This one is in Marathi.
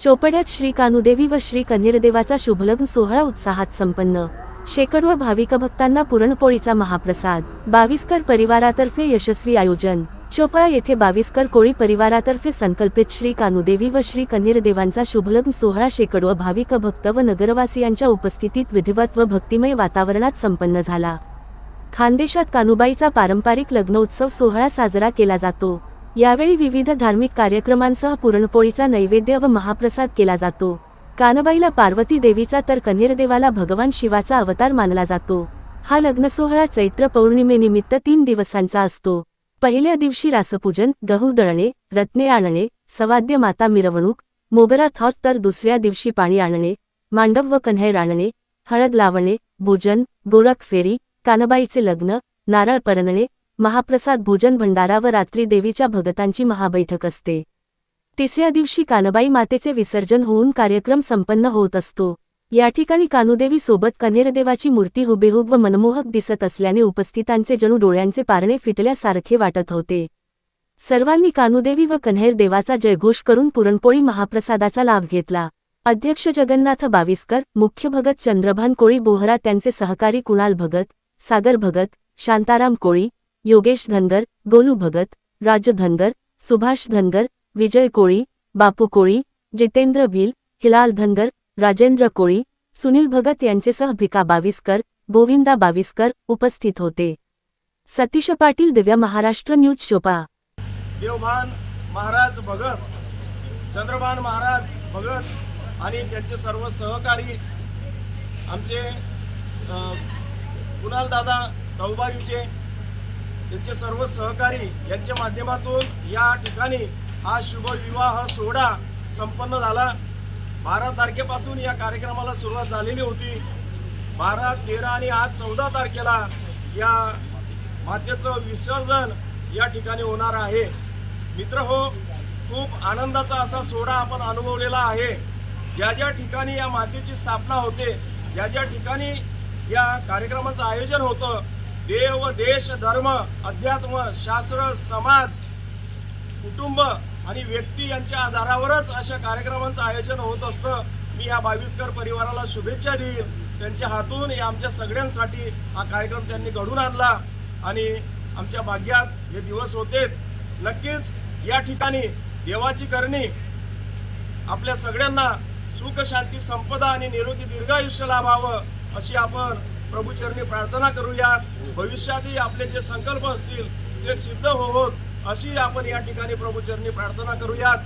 चोपड्यात श्री कानुदेवी व श्री कन्हेरदेवाचा शुभलग्न सोहळा उत्साहात संपन्न. शेकडो भाविक भक्तांना पुरणपोळीचा महाप्रसाद. बाविस्कर परिवारातर्फे यशस्वी आयोजन. चोपळा येथे बाविस्कर कोळी परिवारातर्फे संकल्पित श्री कानुदेवी व श्री कन्हेरदेवांचा शुभलग्न सोहळा शेकडो भाविक भक्त व नगरवासियांच्या उपस्थितीत विधिवत व भक्तिमय वातावरणात संपन्न झाला. खानदेशात कानुबाईचा पारंपरिक लग्नोत्सव सोहळा साजरा केला जातो. यावेळी विविध धार्मिक कार्यक्रमांसह पुरणपोळीचा नैवेद्य व महाप्रसाद केला जातो. कानबाईला पार्वती देवीचा तर कन्हेरदेवाला भगवान शिवाचा अवतार मानला जातो. हा लग्नसोहळा चैत्र पौर्णिमेनिमित्त तीन दिवसांचा असतो. पहिल्या दिवशी रासपूजन गहू दळणे रत्ने आणणे सवाद्य माता मिरवणूक मोगरा थॉट तर दुसऱ्या दिवशी पाणी आणणे मांडव व कन्हेर आणणे हळद लावणे भोजन गोरख फेरी कानबाईचे लग्न नारळ परणणे महाप्रसाद भोजन भंडारा व रात्री देवीच्या भगतांची महाबैठक असते. तिसऱ्या दिवशी कानबाई मातेचे विसर्जन होऊन कार्यक्रम संपन्न होत असतो. या ठिकाणी कानुदेवी सोबत कन्हेरदेवाची मूर्ती हुबेहूब व मनमोहक दिसत असल्याने उपस्थितांचे जणू डोळ्यांचे पारणे फिटल्यासारखे वाटत होते. सर्वांनी कानुदेवी व कन्हेर देवाचा जयघोष करून पुरणपोळी महाप्रसादाचा लाभ घेतला. अध्यक्ष जगन्नाथ बाविस्कर मुख्य भगत चंद्रभान कोळी बोहरा त्यांचे सहकारी कुणाल भगत सागर भगत शांताराम कोळी योगेश धनगर गोलू भगत राज धनगर सुभाष धनगर विजय कोळी बापू कोळी जितेंद्र भिल हिलाल धनगर राजेंद्र कोळी सुनील भगत यांचेसह भिका बाविस्कर गोविंदा बाविस्कर उपस्थित होते. सतीश पाटील दिव्या महाराष्ट्र न्यूज शोपा. देवभान महाराज भगत चंद्रभान महाराज भगत आणि त्यांचे सर्व सहकारी आमचे कुणाल दादा चौबारीचे त्यांचे सर्व सहकारी यांच्या माध्यमातून या ठिकाणी हा शुभविवाह सोहळा संपन्न झाला. बारा तारखेपासून या कार्यक्रमाला सुरुवात झालेली होती. बारा तेरा आणि आज चौदा तारखेला या मातेचं विसर्जन या ठिकाणी होणार आहे. मित्र हो खूप आनंदाचा असा सोहळा आपण अनुभवलेला आहे. ज्या ज्या ठिकाणी या मातेची स्थापना होते ज्या ज्या ठिकाणी या कार्यक्रमाचं आयोजन होतं देव देश धर्म अध्यात्म शास्त्र समाज कुटुंब आणि व्यक्ती यांच्या आधारावरच अशा कार्यक्रमांचं आयोजन होत असतं. मी या बावीसकर परिवाराला शुभेच्छा देईल त्यांच्या हातून या आमच्या सगळ्यांसाठी हा कार्यक्रम त्यांनी घडून आणला आणि आमच्या भाग्यात हे दिवस होते. नक्कीच या ठिकाणी देवाची करणी आपल्या सगळ्यांना सुख शांती संपदा आणि निरोगी दीर्घायुष्य लाभावं अशी आपण प्रभूचरणी प्रार्थना करूयात भविष्यातही आपले जे संकल्प असतील ते सिद्ध होवोत. अशी आपण या ठिकाणी प्रभूचरणी प्रार्थना करूयात.